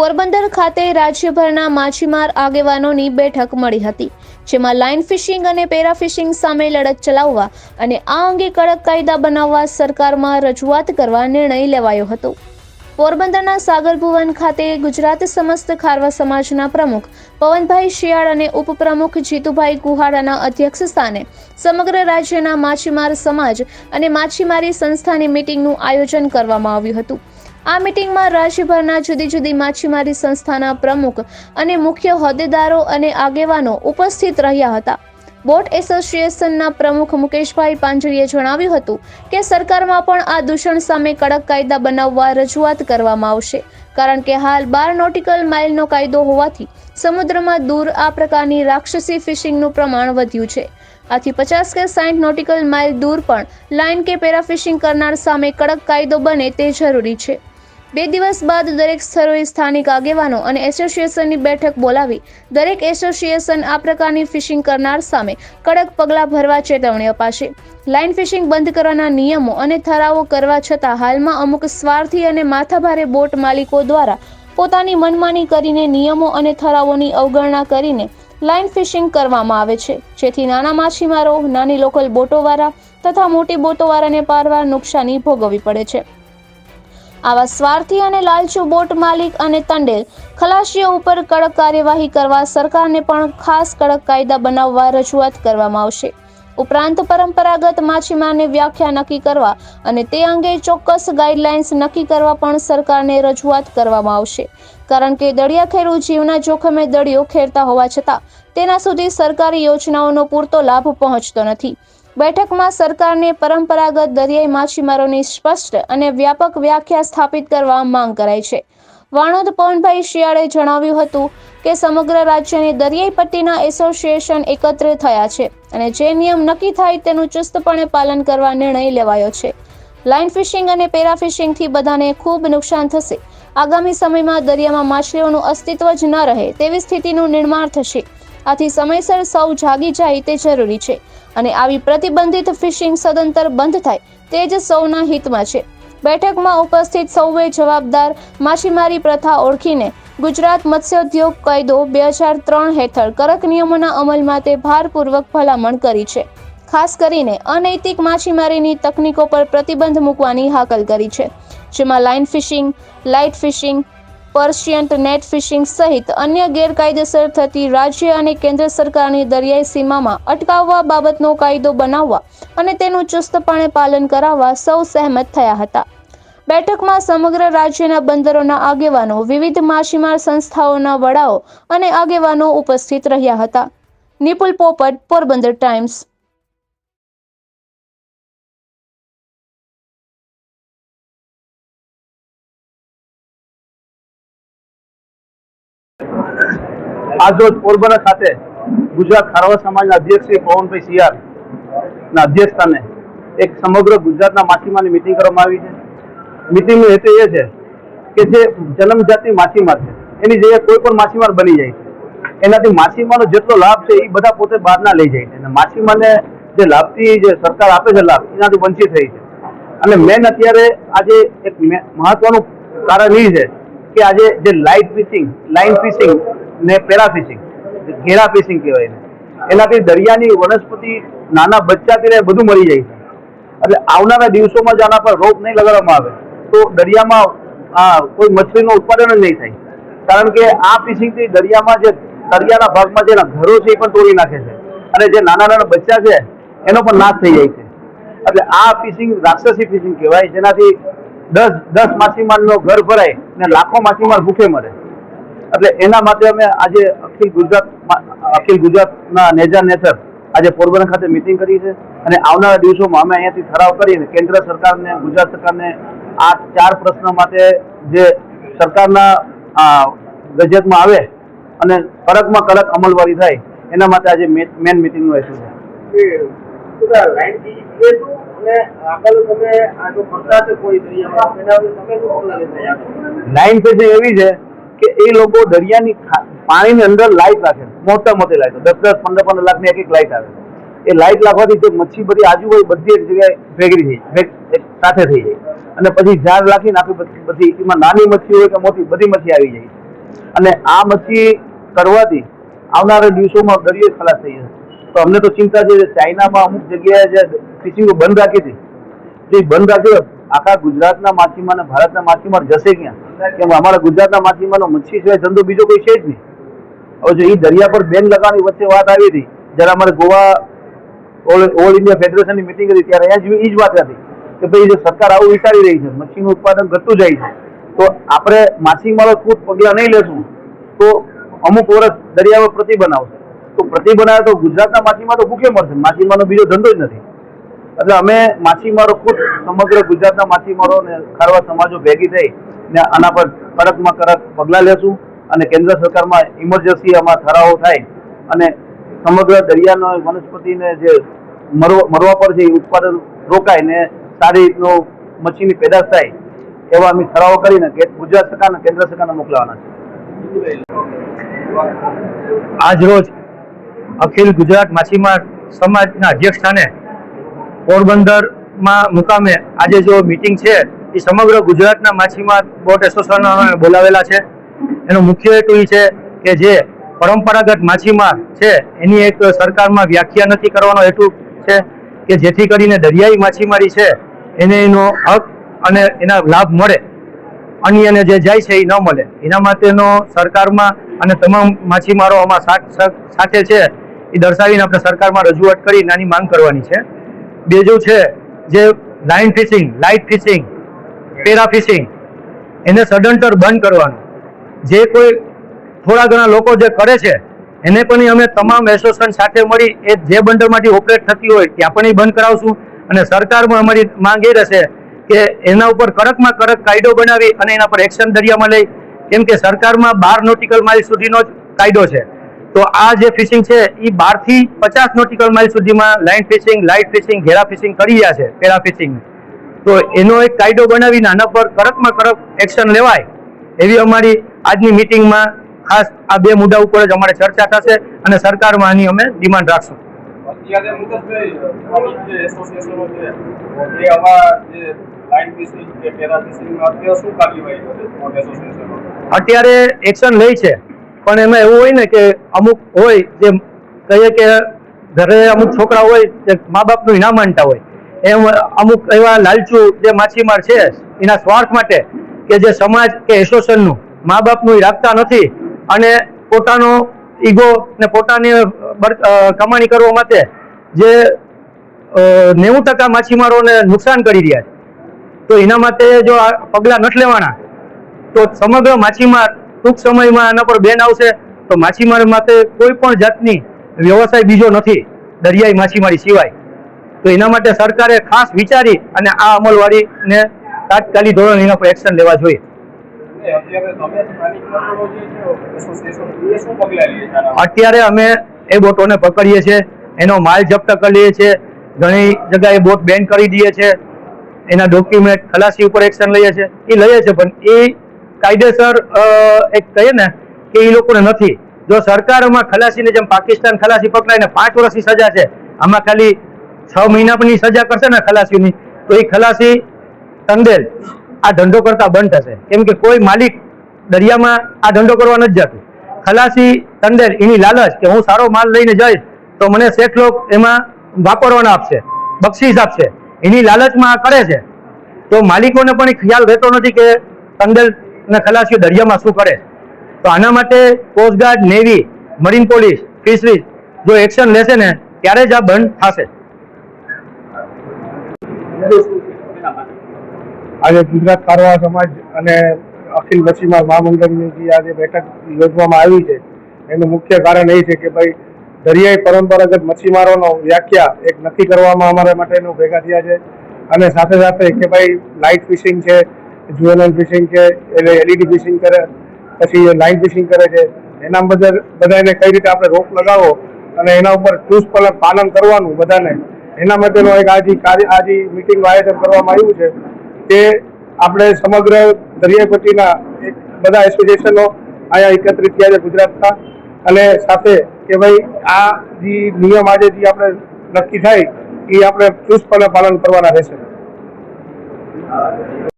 પોરબંદર ખાતે રાજ્યભરના માછીમાર આગેવાનોની બેઠક મળી હતી, જેમાં લાઇન ફિશિંગ અને પેરા ફિશિંગ સામે લડત ચલાવવા અને આ અંગે કડક કાયદા બનાવવા સરકારમાં રજૂઆત કરવા નિર્ણય લેવાયો હતો. પોરબંદરના સાગર ભુવન ખાતે ગુજરાત સમસ્ત ખારવા સમાજના પ્રમુખ પવનભાઈ શિયાળ અને ઉપપ્રમુખ જીતુભાઈ કુહાડાના અધ્યક્ષ સ્થાને સમગ્ર રાજ્યના માછીમાર સમાજ અને માછીમારી સંસ્થાની મીટિંગનું આયોજન કરવામાં આવ્યું હતું. આ મીટિંગમાં રાજ્યભરના જુદી જુદી માછીમારી સંસ્થાના પ્રમુખ અને મુખ્ય હોદ્દેદારો અને આગેવાનો ઉપસ્થિત રહ્યા હતા. બોટ એસોસિએશનના પ્રમુખ મુકેશભાઈ પાંજરીએ જણાવ્યું હતું કે સરકારમાં પણ આ દૂષણ સામે કડક કાયદા બનાવવા રજૂઆત કરવામાં આવશે. કારણ કે હાલ બાર નોટિકલ માઇલનો કાયદો હોવાથી સમુદ્રમાં દૂર આ પ્રકારની રાક્ષસી ફિશિંગનું પ્રમાણ વધ્યું છે. આથી પચાસ કે સાઠ નોટિકલ માઇલ દૂર પણ લાઇન કે પેરાફિશિંગ કરનાર સામે કડક કાયદો બને તે જરૂરી છે. બે દિવસ બાદ દરેક સ્થળોએ સ્થાનિક આગેવાનો અને એસોસિએશનની બેઠક બોલાવી દરેક એસોસિએશન આ પ્રકારની ફિશિંગ કરનાર સામે કડક પગલાં ભરવા ચેતવણી અપાશે. લાઇન ફિશિંગ બંધ કરવાના નિયમો અને ઠરાવો કરવા છતાં હાલમાં અમુક સ્વાર્થી અને માથાભારે બોટ માલિકો દ્વારા પોતાની મનમાની કરીને નિયમો અને ઠરાવોની અવગણના કરીને લાઇન ફિશિંગ કરવામાં આવે છે. જેથી નાના માછીમારો, નાની લોકલ બોટોવાળા તથા મોટી બોટોવાળાને પારવાર નુકસાની ભોગવવી પડે છે. આવા સ્વાર્થી અને લાલચુ બોટ માલિક અને તંડેલ ખલાસીઓ ઉપર કડક કાર્યવાહી કરવા સરકારને પણ ખાસ કડક કાયદા બનાવવા રજૂઆત કરવામાં આવશે. ઉપરાંત પરંપરાગત માછીમારને વ્યાખ્યા નક્કી કરવા અને તે અંગે ચોક્કસ ગાઈડલાઇન્સ નક્કી કરવા પણ સરકારને રજૂઆત કરવામાં આવશે. કારણ કે દરિયાખેડુ જીવના જોખમે દરિયો ખેરતા હોવા છતાં તેના સુધી સરકારી યોજનાઓનો પૂરતો લાભ પહોંચતો નથી. બેઠકમાં સરકારને પરંપરાગત દરિયાઈ માછીમારોની સ્પષ્ટ અને વ્યાપક વ્યાખ્યા સ્થાપિત કરવા માંગ કરાઈ છે. વાણોદ પવનભાઈ શિયાળે જણાવ્યું હતું કે સમગ્ર રાજ્યની દરિયાઈ પટ્ટીના એસોસિએશન એકત્ર થયા છે અને જે નિયમ નક્કી થાય તેનું ચુસ્તપણે પાલન કરવા નિર્ણય લેવાયો છે. લાઇન ફિશિંગ અને પેરા ફિશિંગથી બધાને ખૂબ નુકસાન થશે. આગામી સમયમાં દરિયામાં માછલીઓનું અસ્તિત્વ જ ન રહે તેવી સ્થિતિનું નિર્માણ થશે. આથી સમયસર સૌ જાગી જાય તે જરૂરી છે. અને આવી પ્રતિબંધિત ફિશિંગ સદંતર બંધ થાય તે જ સૌના હિતમાં છે. બેઠકમાં ઉપસ્થિત સૌએ જવાબદાર માછીમારી પ્રથા ઓળખીને ગુજરાત મત્સ્યોદ્યોગ કાયદો બે હજાર ત્રણ હેઠળ કડક નિયમોના અમલ માટે ભારપૂર્વક ભલામણ કરી છે. ખાસ કરીને અનૈતિક માછીમારીની તકનીકો પર પ્રતિબંધ મૂકવાની હાકલ કરી છે. જેમાં line fishing light fishing પર્શિયન્ટ net fishing સહિત અન્ય ગેરકાયદેસર થતી રાજ્ય અને કેન્દ્ર સરકારની દરિયાઈ સીમામાં અટકાવવા બાબતનો કાયદો બનાવવા અને તેનું ચુસ્તપણે પાલન કરાવવા સૌ સહેમત થયા હતા. બેઠકમાં સમગ્ર રાજ્યના બંદરોના આગેવાનો, વિવિધ માછીમાર સંસ્થાઓના વડાઓ અને આગેવાનો ઉપસ્થિત રહ્યા હતા. નિપુલ પોપટ, પોરબંદર ટાઈમ્સ. આજરોજ પોરબંદર ખાતે ગુજરાત ખારવા સમાજના અધ્યક્ષ શ્રી પવનભાઈ સિયાર ના અધ્યક્ષસ્થાને એક સમગ્ર ગુજરાતના માછીમારની મિટિંગ કરવામાં આવી છે. મિટિંગનો હેતુ એ છે કે જે જન્મજાતની માછીમાર છે, એની જગ્યાએ કોઈ પણ માછીમાર બની જાય છે. એનાથી માછીમારનો જેટલો લાભ છે એ બધા પોતે બહારના લઈ જાય છે. અને માછીમારને જે લાભથી જે સરકાર આપે છે લાભ, એનાથી વંચિત થઈ છે. અને મેન અત્યારે આજે એક મહત્વનું કારણ એ છે કે આજે જે લાઇટ ફિશિંગ લાઇન ફિશિંગ ને પેરા ફિશિંગ ઘેરા ફિશિંગ કહેવાય એનાથી દરિયાની વનસ્પતિ, નાના બચ્ચાથી લઈને બધું મરી જાય છે. એટલે આવનારા દિવસોમાં જ આના પર રોપ નહીં લગાડવામાં આવે. તો દરિયામાં, આ, કોઈ મછલીનું ઉત્પાદન જ નહીં થાય. કારણ કે આ ફિશિંગથી દરિયામાં જે, દરિયાના ભાગમાં જેના ઘરો છે એ પણ તોડી નાખે છે. અને જે નાના નાના બચ્ચા છે, એનો પણ નાશ થઈ જાય છે. એટલે આ ફિશિંગ રાક્ષસી ફિશિંગ કહેવાય, જેનાથી દસ દસ માછીમારનો ઘર ભરાય ને લાખો માછીમાર ભૂખે મરે. એટલે એના માટે અમે આજે અખિલ ગુજરાત અખિલ ગુજરાતના નેજા નેતર આજે પોરબંદર ખાતે મિટિંગ કરી છે. અને આવનારા દિવસોમાં અમે અહીંયાથી ઠરાવ કરીને કેન્દ્ર સરકારને ગુજરાત સરકારને આ ચાર પ્રશ્ન માટે જે સરકારના ગજેટમાં આવે અને કડકમાં કડક અમલવારી થાય એના માટે આજે મેન મિટિંગનું હેતુ છે. લાઈન પેજ એવી છે કે એ લોકો દરિયાની પાણીની અંદર લાઈટ રાખે. મોટા મોટી લાઈટો. દસ દસ, પંદર પંદર લાખની એક એક લાઈટ આવે એ લાઈટ લાખવાથી જે મચ્છી બધી આજુબાજુ બધી એક જગ્યાએ ભેગરી થઈ સાથે થઈ જાય. અને પછી ઝાડ રાખીને આખી બધી એમાં નાની મચ્છી હોય કે મોટી, બધી મચ્છી આવી જાય. અને આ મચ્છી કરવાથી આવનારા દિવસોમાં દરિયો ખલાસ થઈ જશે. તો અમને તો ચિંતા છે ચાઇનામાં અમુક જગ્યાએ જે ફિશિંગ બંધ રાખી હતી જે બંધ રાખ્યો આખા ગુજરાતના માછીમાર અને ભારતના માછીમાર જશે ક્યાં? કેમ અમારા ગુજરાતના માછીમારનો મચ્છી સિવાય ધંધો બીજો કોઈ છે જ નહીં. હવે જો એ દરિયા પર બેન લગાવવાની વચ્ચે વાત આવી હતી, જ્યારે અમારે ગોવા ઓલ ઇન્ડિયા ફેડરેશનની મિટિંગ હતી, ત્યારે અહીંયા જ એ જ વાત હતી કે ભાઈ જો સરકાર આવું વિચારી રહી છે, મચ્છીનું ઉત્પાદન ઘટતું જાય છે. તો આપણે માછીમારો ખુદ પગલાં નહીં લેશું, તો અમુક વર્ષ દરિયા પર પ્રતિબંધ આવશે તો પ્રતિબંધ આવે તો ગુજરાતના માછીમારો ભૂખે મળશે માછીમારનો બીજો ધંધો જ નથી. એટલે અમે માછીમારો ખુદ સમગ્ર ગુજરાતના માછીમારો અને ખારવા સમાજો ભેગી થઈ ને આના પર કડકમાં કડક પગલાં લેશું અને કેન્દ્ર સરકારમાં ઇમરજન્સી આમાં ઠરાવો થાય અને સમગ્ર દરિયાનો વનસ્પતિને જે મરવા મરવા પર જે ઉત્પાદન રોકાય ને સારી રીતનો મચ્છીની પેદાશ થાય, એવા અમે ઠરાવો કરીને કે ગુજરાત સરકાર અને કેન્દ્ર સરકારને મોકલાવાના છે. આજ રોજ અખિલ ગુજરાત માછીમાર સમાજના અધ્યક્ષ સ્થાને પોરબંદરમાં મુકામે આજે જો મિટિંગ છે એ સમગ્ર ગુજરાતના માછીમાર બોટ એસોસિએશન બોલાવેલા છે. એનો મુખ્ય હેતુ એ છે કે જે પરંપરાગત માછીમાર છે, એની એક સરકારમાં વ્યાખ્યા નથી કરવાનો હેતુ છે કે જેથી કરીને દરિયાઈ માછીમારી છે, એને એનો હક અને એના લાભ મળે. અન્યને જે જાય છે એ ન મળે. એના માટેનો સરકારમાં અને તમામ માછીમારો આમાં સાથે છે એ દર્શાવીને આપણે સરકારમાં રજૂઆત કરી નાની માંગ કરવાની છે. બીજું છે જે line fishing light fishing para fishing. એને સડનટર બંધ કરવાનું. જે કોઈ થોડા ઘણા લોકો જે કરે છે, એને પણ અમે તમામ એસોસિએશન સાથે મળી એ જે બંદરમાંથી ઓપરેટ થતી હોય ત્યાં પણ એ બંધ કરાવશું. અને સરકારમાં અમારી માંગ એ રહેશે કે એના ઉપર કડકમાં કડક કાયદો બનાવી અને એના પર એક્શન દરિયામાં લઈ. કેમ કે સરકારમાં બાર નોટિકલ માઇલ સુધીનો જ કાયદો છે. તો આ જે ફિશિંગ છે, એ બારથી પચાસ નોટિકલ માઇલ સુધીમાં લાઇન ફિશિંગ લાઇટ ફિશિંગ ઘેરા ફિશિંગ કરી રહ્યા છે, પેરા ફિશિંગ તો એનો એક કાયદો બનાવીને આના પર કડકમાં કડક એક્શન લેવાય એવી અમારી આજની મિટિંગમાં ખાસ આ બે મુદ્દા ઉપર જ અમારે ચર્ચા થશે અને સરકારમાં આની અમે ડિમાન્ડ રાખશું. અત્યારે એક્શન લે છે પણ એમાં એવું હોય ને કે અમુક હોય જે કહીએ કે ઘરે અમુક છોકરા હોય જે મા બાપનું ના માનતા હોય. એમ અમુક એવા લાલચુ જે માછીમાર છે, એના સ્વાર્થ માટે કે જે સમાજ કે એસોસિએશનનું મા બાપનું એ રાખતા નથી અને પોતાનો ઈગો ને પોતાની કમાણી કરવા માટે જે નેવું ટકા માછીમારોને નુકસાન કરી રહ્યા છે. તો એના માટે જો આ પગલાં નથી લેવાના, તો સમગ્ર માછીમાર ટૂંક સમયમાં આના પર બેન આવશે, તો માછીમાર માટે કોઈ પણ જાતની વ્યવસાય બીજો નથી, દરિયાઈ માછીમારી સિવાય. તો એના માટે સરકારે ખાસ વિચારી અને આ અમલવારીને તાત્કાલિક ધોરણ એના પર એક્શન લેવા જોઈએ. અત્યારે અમે એ બોટોને પકડીએ છીએ, એનો માલ જપ્ત કરી લઈએ છીએ, ઘણી જગ્યાએ બોટ બેન કરી દઈએ છીએ, એના ડોક્યુમેન્ટ ખલાસી ઉપર એક્શન લઈએ છીએ. એ લઈએ છીએ, પણ એ કાયદેસર એક કહીએ ને કે એ લોકોને નથી. જો સરકારમાં ખલાસીને જેમ પાકિસ્તાન ખલાસી પકડાઈને પાંચ વર્ષની સજા છે, આમાં ખાલી છ મહિના પણ સજા કરશે ને ખલાસીની તો એ ખલાસી તંદેલ આ ધંધો કરતા બંધ થશે. કેમ કે કોઈ માલિક દરિયામાં આ ધંધો કરવા નથી જતું. ખલાસી તંદેલ એની લાલચ કે હું સારો માલ લઈને જઈશ તો મને શેઠ લોક એમાં વાપરવાના આપશે, બક્ષીસ આપશે. એની લાલચમાં આ કરે છે. તો માલિકોને પણ ખ્યાલ રહેતો નથી કે તંદેલ ને ખલાસીઓ દરિયામાં શું કરે. તો આના માટે coast guard navy marine police fisheries જો એક્શન લેશે ને, ત્યારે જ આ બંધ થશે. આજે ગુજરાત કારવા સમાજ અને અખિલ મચ્છીમાર મહામંડળની જે આજે બેઠક યોજવામાં આવી છે, એનું મુખ્ય કારણ એ છે કે ભાઈ, દરિયાઈ પરંપરાગત મચ્છીમારોનો વ્યાખ્યા એક નક્કી કરવામાં અમારા માટેનું ભેગા થયા છે. અને સાથે સાથે કે ભાઈ, લાઇટ ફિશિંગ છે જુએનલ ફિશિંગ છે, એટલે એલઈડી ફિશિંગ કરે, પછી લાઇન ફિશિંગ કરે છે. એના બધા બધાને કઈ રીતે આપણે રોક લગાવો અને એના ઉપર ચુસ્તપણે પાલન કરવાનું બધાને એના માટેનો એક આજે કાર્ય આજે મિટિંગનું આયોજન કરવામાં આવ્યું છે કે આપણે સમગ્ર દરિયાઈપટ્ટીના બધા એસોસિએશનો અહીંયા એકત્રિત થયા છે ગુજરાતના. અને સાથે કે ભાઈ, આ જે નિયમ આજે જે આપણે નક્કી થાય, એ આપણે ચુસ્તપણે પાલન કરવાના રહેશે.